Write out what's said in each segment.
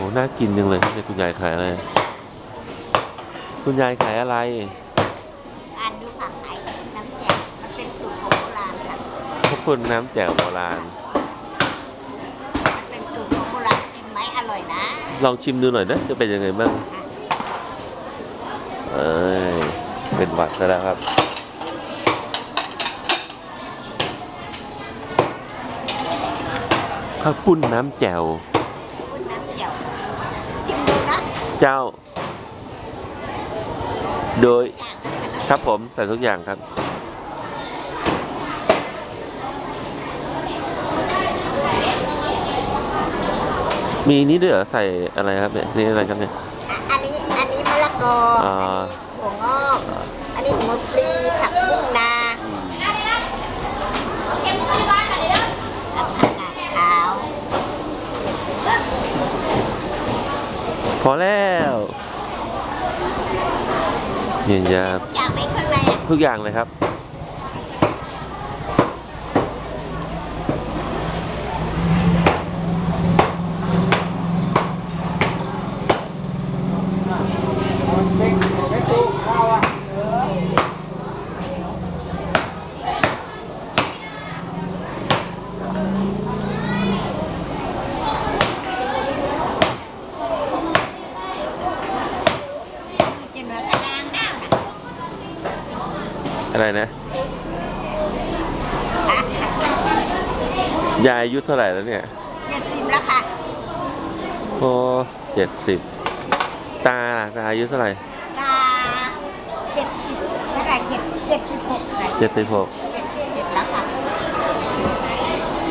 อ้น่ากินจังเลยครับเนี่ยคุณยายขายอะไร คุณยายขายอะไร อ่านดูค่ะไอ้น้ำแจ่วมันเป็นสูตรของโบราณค่ะ ขอบคุณน้ำแจ่วโบราณ มันเป็นสูตรของโบราณกินไหมอร่อยนะลองชิมดูหน่อยนะจะเป็นยังไงบ้างเอ้ยเป็นหวัดซะแล้วครับ ข้าวปุ้นน้ำแจ่ว เจ้า โดยอย่างนั้นนะครับผมใส่ทุกอย่างครับ มีนี่ด้วยเหรอใส่อะไรครับเนี่ยนี่อะไรครับเนี่ยอะอันนี้ อันนี้มะละกออ่าอันนี้ถั่วงอก อันนี้หัวปลีผักบุ้งนากับผักกาดขาว พ อแล้วเย็นยาทุกอย่างในข้างในอะทุกอย่างเลยครับ กินแล้วก็ล้างหน้าน่ะ อะไรนะ ยายอายุเท่าไหร่แล้วเนี่ยเจ็ดสิบแล้วค่ะโอ้เจ็ดสิบตาล่ะตาอายุเท่าไหร่ตาเจ็ดสิบเท่าไหร่เจ็ดเจ็ดสิบหกเจ็ดสิบหกเจ็ดสิบเจ็ดแล้วค่ะ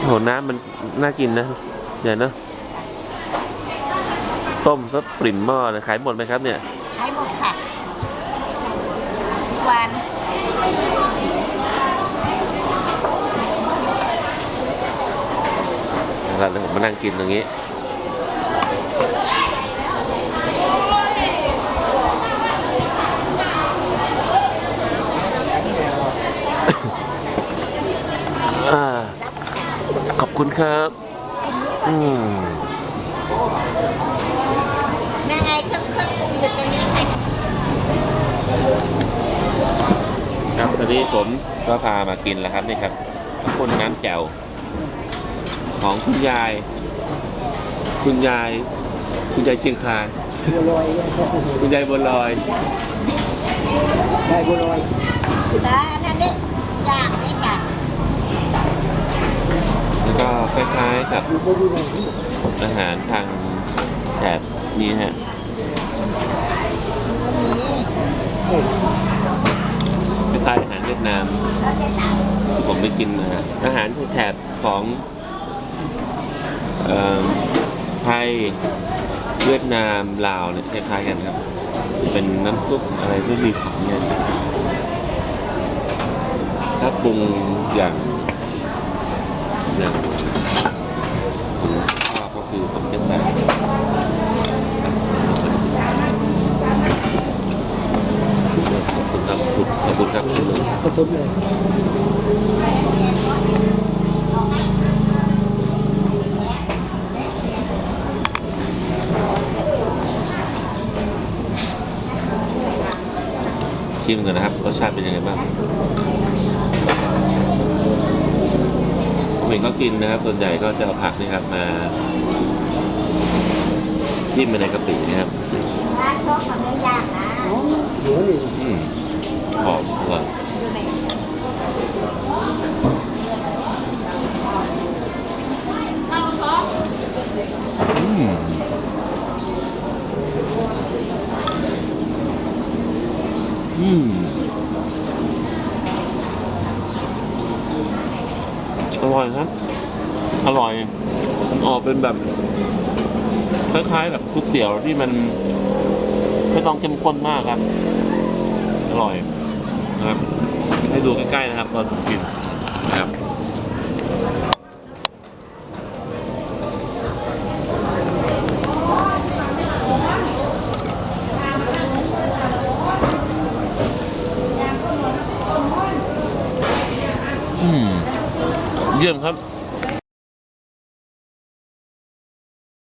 โหน้ำมันน่ากินนะใหญ่เนอะต้มซะปริ่มหม้อเลยขายหมดไหมครับเนี่ย ใช้หมดค่ะทุกวัน แล้วผมมานั่งกินตรงนี้ขอบคุณครับ อืม ยังไงเครื่องเครื่องปรุงอยู่ตรงนี้ค่ะ ครับตอนนี้ผมก็พามากินแล้วครับนี่ครับข้าวปุ้นน้ำแจ่วของคุณยาย คุณยาย คุณยายเชียงคานบัวลอยคุณยายบัวลอยได้บัวลอยแล้วอันนั้นนี่ย่างนี่ค่ะแล้วก็คล้ายๆกับอยู่บัวลอยอาหารทางแถบนี้ฮะก็มี คล้ายๆอาหารเวียดนามที่ผมไปกินมาอาหารแถบของอไทยเวียดนามลาวเนี่ยคล้ายๆกันครับ เป็นน้ำซุปอะไรที่มีของเนี่ยถ้าปรุงอย่างอย่างผมชอบก็คือผมจะใส่ขอบคุณครับข อบคุณครับผสมเลยชิมกันนะครับรสชาติเป็นยังไงบ้างผมเห็นเขากินนะครับ ส่วนใหญ่ก็จะเอาผักนี่ครับมาจิ้มไปในกะปินะครับร้านพวกของเนื้อย่างนะ เหนียวนี่ อืมหอมอร่อย ดูไหน อืม อร่อยครับ อร่อยมันออกเป็นแบบคล้ายๆแบบก๋วยเตี๋ยวที่มันไม่ต้องเข้มข้นมากครับ อร่อยนะครับ ให้ดูใกล้ๆนะครับตอนกินนะครับ เยี่ยมครับ